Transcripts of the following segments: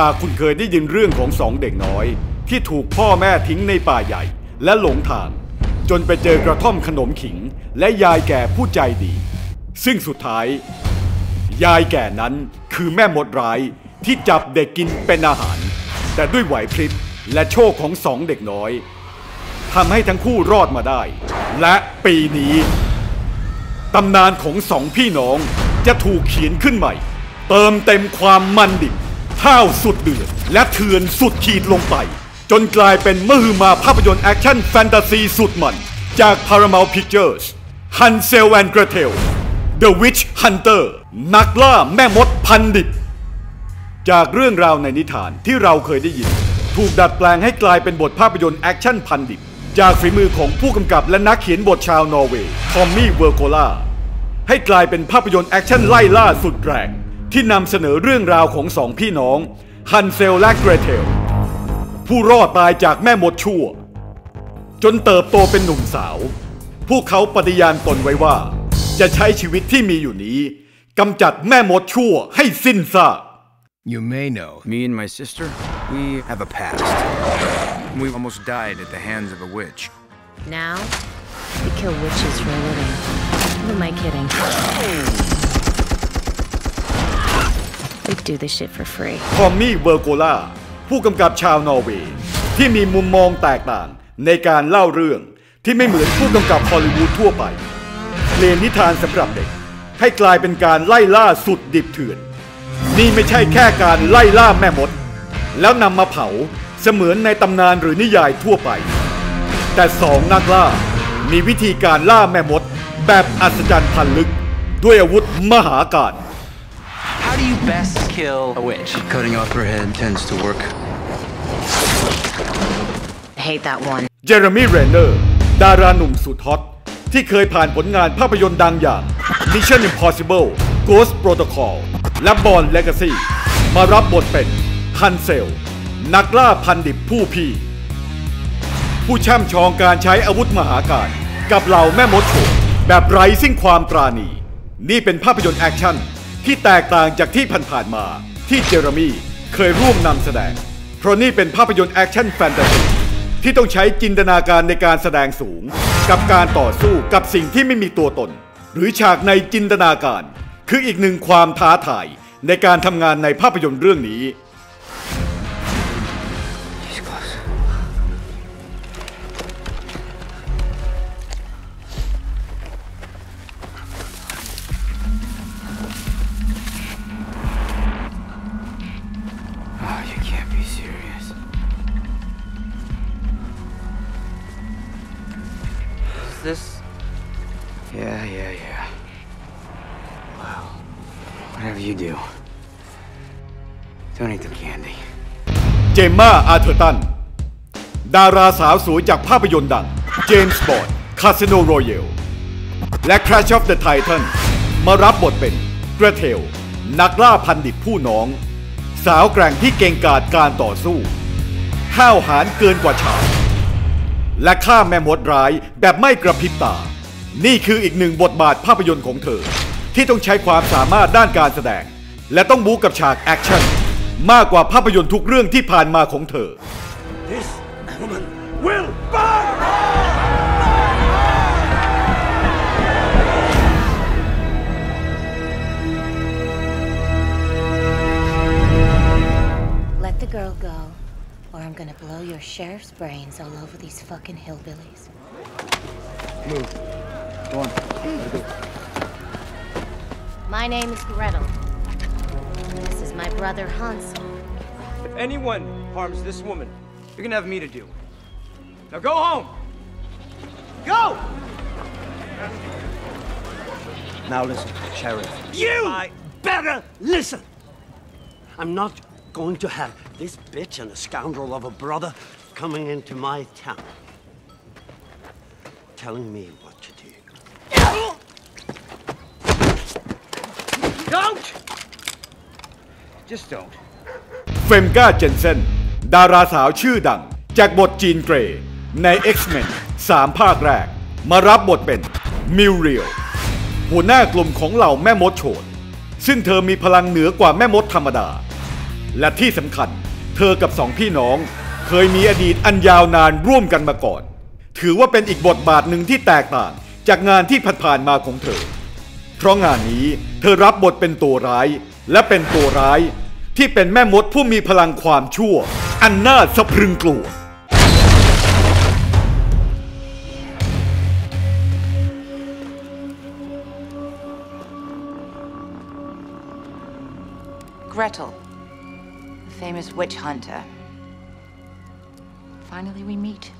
หากคุณเคยได้ยินเรื่องของสองเด็กน้อย ที่ถูกพ่อแม่ทิ้งในป่าใหญ่และหลงทาง จนไปเจอกระท่อมขนมขิง และยายแก่ผู้ใจดี ซึ่งสุดท้าย ยายแก่นั้นคือแม่มดร้ายที่จับเด็กกินเป็นอาหาร แต่ด้วยไหวพริบและโชคของสองเด็กน้อยทำให้ทั้งคู่รอดมาได้ และปีนี้ตำนานของสองพี่น้องจะถูกเขียนขึ้นใหม่ เติมเต็มความมันดิบ ท้าวสุดเดือด และเถื่อนสุดขีดลงไป จนกลายเป็นมหึมาภาพยนตร์แอคชั่นแฟนตาซีสุดมัน จาก Paramount Pictures Hansel and Gretel The Witch Hunter นักล่าแม่มดพันดิบ จากเรื่องราวในนิทานที่เราเคยได้ยิน ถูกดัดแปลงให้กลายเป็นบทภาพยนตร์แอคชั่นพันดิบ จากฝีมือของผู้กำกับและนักเขียนบทชาวนอร์เวย์ทอมมี่เวอร์โกลาให้กลายเป็นภาพยนตร์แอคชั่นไล่ล่าสุดแรง ที่นำเสนอเรื่องราวของสองพี่น้องฮันเซลและเกรเทล ผู้รอดตายจากแม่มดชั่ว จนเติบโตเป็นหนุ่มสาว พวกเขาปฏิญาณตนไว้ว่า จะใช้ชีวิตที่มีอยู่นี้กำจัดแม่มดชั่วให้สิ้นซาก You may know. Me and my sister, we have a past. We almost died at the hands of a witch. Now, we kill witches for a living. Who am I kidding? We do this shit for free. ทอมมี่เวอร์โกลาผู้กำกับชาวนอร์เวย์ที่มีมุมมองแตกต่างในการเล่าเรื่องที่ไม่เหมือนผู้กำกับฮอลลีวูดทั่วไปเปลี่ยนนิทานสำหรับเด็ก ให้กลายเป็นการไล่ล่าสุดดิบเถื่อน นี่ไม่ใช่แค่การไล่ล่าแม่มด แล้วนำมาเผาเสมือนในตำนานหรือนิยายทั่วไป แต่สองนักล่ามีวิธีการล่าแม่มด แบบอัศจรรย์พันลึก ด้วยอาวุธมหาการ How do you best kill a witch? Cutting off her head tends to work. I hate that one. เจอร์มี่เรนเนอร์ดาราหนุ่มสุดฮอตที่เคยผ่านผลงานภาพยนตร์ดังอย่าง Mission Impossible Ghost Protocol และ Born Legacy มารับบทเป็นฮันเซล นักล่าพันดิบผู้พี่ ผู้ช่ำชองการใช้อาวุธมหาการกับเหล่าแม่มดโฉมแบบไร้สิ้นความตราณีนี่เป็นภาพยนตร์แอคชั่น ที่แตกต่างจากที่ผ่านๆมาที่เจอร์มี่เคยร่วมนำแสดง เพราะนี่เป็นภาพยนตร์แอคชั่นแฟนตาซีที่ต้องใช้จินตนาการในการแสดงสูง กับการต่อสู้กับสิ่งที่ไม่มีตัวตน หรือฉากในจินตนาการ คืออีกหนึ่งความท้าทายในการทำงานในภาพยนตร์เรื่องนี้ this? Yeah, yeah, yeah. Well, whatever you do, don't eat the candy. เจมมาอาเธอร์ตัน ดาราสาวสวยจากภาพยนตร์ดัง เจมส์บอนด์ คาสิโนโรเยล และ Crash of the Titan มารับบทเป็นกระเทล นักล่าพันดิบผู้น้อง สาวแกร่งที่เก่งกาจการต่อสู้ห้าวหาญเกินกว่าชาว และฆ่าแม่มดร้ายแบบไม่กระพริบตา นี่คืออีกหนึ่งบทบาทภาพยนตร์ของเธอ ที่ต้องใช้ความสามารถด้านการแสดง และต้องบู๊กับฉากแอคชั่นมากกว่าภาพยนตร์ทุกเรื่องที่ผ่านมาของเธอ This woman will burn! Or I'm gonna blow your sheriff's brains all over these fucking hillbillies. Move. Go on. Go. My name is Gretel. This is my brother Hansel. If anyone harms this woman, you're gonna have me to do. Now go home. Go. Now listen, Sheriff. You I... better listen! I'm not going to have this bitch and a scoundrel of a brother coming into my town. Telling me what to do. Don't. Just don't. เฟมกาเจนเซนดาราสาวชื่อดัง จากบทจีนเกรย์ใน X-Men 3 ภาคแรก มารับบทเป็นมิวเรียลหัวหน้ากลุ่มของเหล่าแม่มดโฉดซึ่งเธอมีพลังเหนือกว่าแม่มดธรรมดา และที่สำคัญ เธอกับสองพี่น้อง เคยมีอดีตอันยาวนานร่วมกันมาก่อน ถือว่าเป็นอีกบทบาทหนึ่งที่แตกต่างจากงานที่ผ่านๆมาของเธอ เพราะงานนี้เธอรับบทเป็นตัวร้าย และเป็นตัวร้ายที่เป็นแม่มดผู้มีพลังความชั่ว อันน่าสะพรึงกลัว Gretel, famous witch hunter. Finally, we meet.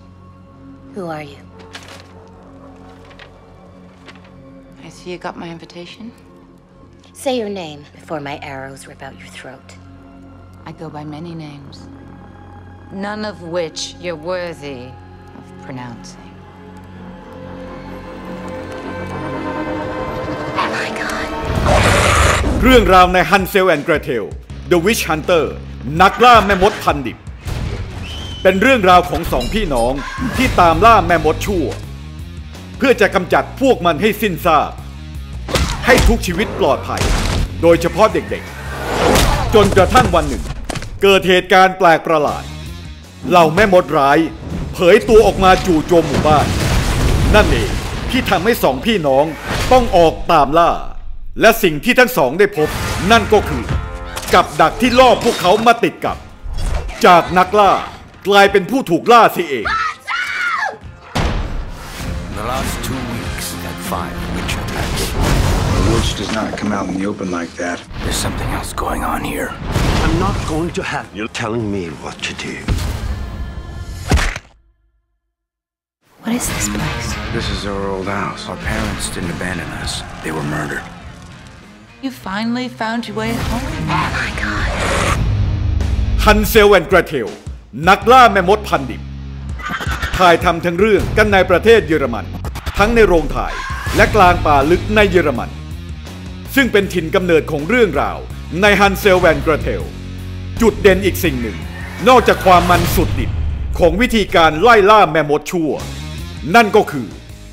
Who are you? I see you got my invitation. Say your name before my arrows rip out your throat. I go by many names, none of which you're worthy of pronouncing. Oh my god. เรื่องราวใน Hansel and Gretel The Witch Hunter นักล่าแม่มดพันดิบ เป็นเรื่องราวของสองพี่น้องที่ตามล่าแม่มดชั่ว เพื่อจะกำจัดพวกมันให้สิ้นซากให้ทุกชีวิตปลอดภัย โดยเฉพาะเด็กๆ จนกระทั่งวันหนึ่ง เกิดเหตุการณ์แปลกประหลาดเหล่าแม่มดร้าย เผยตัวออกมาจู่โจมหมู่บ้าน นั่นเองที่ทำให้สองพี่น้องต้องออกตามล่า และสิ่งที่ทั้งสองได้พบ นั่นก็คือ กับดักที่ล่อพวกเขามาติดกับ จากนักล่ากลายเป็นผู้ถูกล่าเสียเอง In the last two weeks, we've had five witch attacks. The witch does not come out in the open like that. There's something else going on here. I'm not going to have you telling me what to do. What is this place? This is our old house. Our parents didn't abandon us. They were murdered. You finally found your way home. Oh my god. ฮันเซลแอนด์กระเทลนักล่าแม่มดพันดิบ ถ่ายทำทั้งเรื่องกันในประเทศเยอรมัน ทั้งในโรงถ่ายและกลางป่าลึกในเยอรมัน ซึ่งเป็นถิ่นกำเนิดของเรื่องราวในฮันเซลแวนกระเทลจุดเด่นอีกสิ่งหนึ่ง นอกจากความมันสุดดิบของวิธีการไล่ล่าแม่มดชั่ว นั่นก็คือ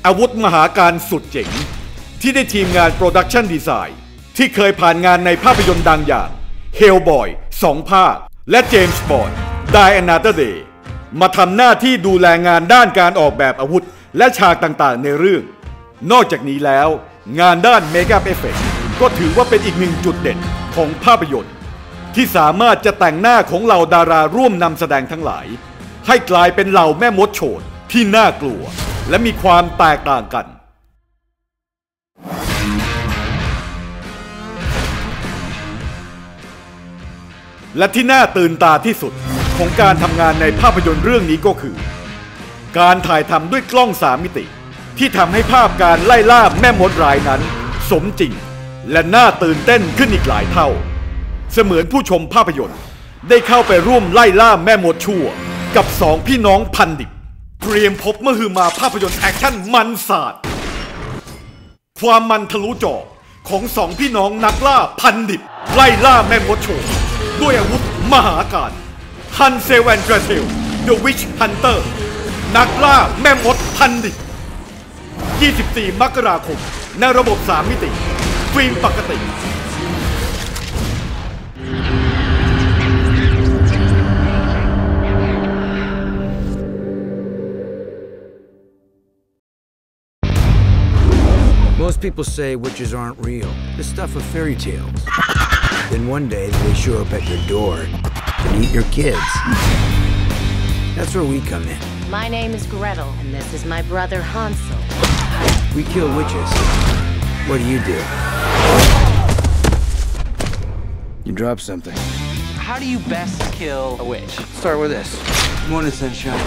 อาวุธมหาการสุดเจ๋ง ที่ได้ทีมงานโปรดักชันดีไซน์ ที่เคยผ่านงานในภาพยนตร์ดังอย่าง Hellboy สองภาค และ James Bond Die Another Day มาทำหน้าที่ดูแลงานด้านการออกแบบอาวุธ และฉากต่างๆในเรื่อง นอกจากนี้แล้วงานด้านเมก a เอฟเฟกก็ถือว่าเป็นอีกหนึ่งจุดเด่นของภาพยนตร์ ที่สามารถจะแต่งหน้าของเหล่าดาราร่วมนำแสดงทั้งหลาย ให้กลายเป็นเหล่าแม่มดโฉดที่น่ากลัว และมีความแตกต่างกัน และที่น่าตื่นตาที่สุดของการทำงานในภาพยนตร์เรื่องนี้ก็คือ การถ่ายทำด้วยกล้องสามมิติ ที่ทำให้ภาพการไล่ล่าแม่มดรายนั้น สมจริง และน่าตื่นเต้นขึ้นอีกหลายเท่า เสมือนผู้ชมภาพยนตร์ ได้เข้าไปร่วมไล่ล่าแม่มดชั่ว กับสองพี่น้องพันดิบเตรียมพบเมื่อฮือมาภาพยนตร์แอคชั่นมันสาดความมันทะลุจอของสองพี่น้องนักล่าพันดิบไล่ล่าแม่มดโฉม ด้วยอาวุธมหาการฮันเซเวนกระเทลเดอะวิชฮันเตอร์นักล่าแม่มดพันดิบ24 มกราคม ในระบบ 3 มิติ ฟิล์มปกติ Most people say witches aren't real. The stuff of fairy tales. Then one day they show up at your door to eat your kids. That's where we come in. My name is Gretel, and this is my brother Hansel. We kill witches. What do you do? You drop something. How do you best kill a witch? Start with this. Morning, sunshine.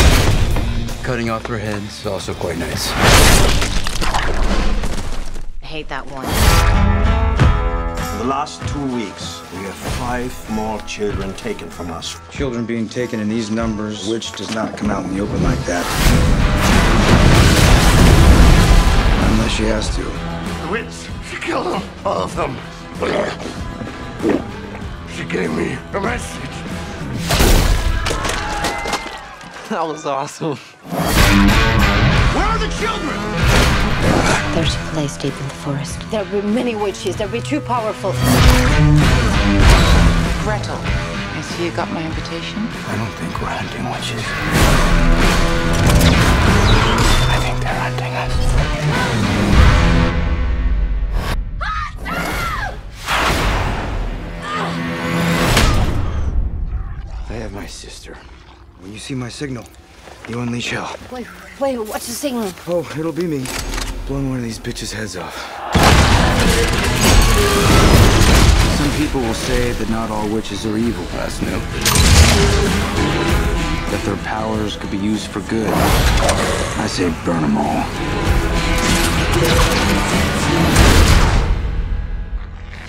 Cutting off her heads. It's also quite nice. I hate that one. In the last two weeks, we have five more children taken from us. Children being taken in these numbers, which does not come out in the open like that. Unless she has to. The witch, she killed them, all of them. She gave me a message. That was awesome. Where are the children? There's a place deep in the forest. There will be many witches. They'll be too powerful. Gretel, I see you got my invitation? I don't think we're hunting witches. I think they're hunting us. I have my sister. When you see my signal, you unleash hell. Wait, wait, what's the signal? Oh, it'll be me. Blowing one of these bitches' heads off. Some people will say that not all witches are evil. That's new. That their powers could be used for good. I say burn them all.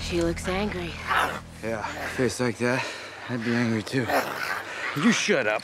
She looks angry. Yeah, face like that, I'd be angry too. You shut up.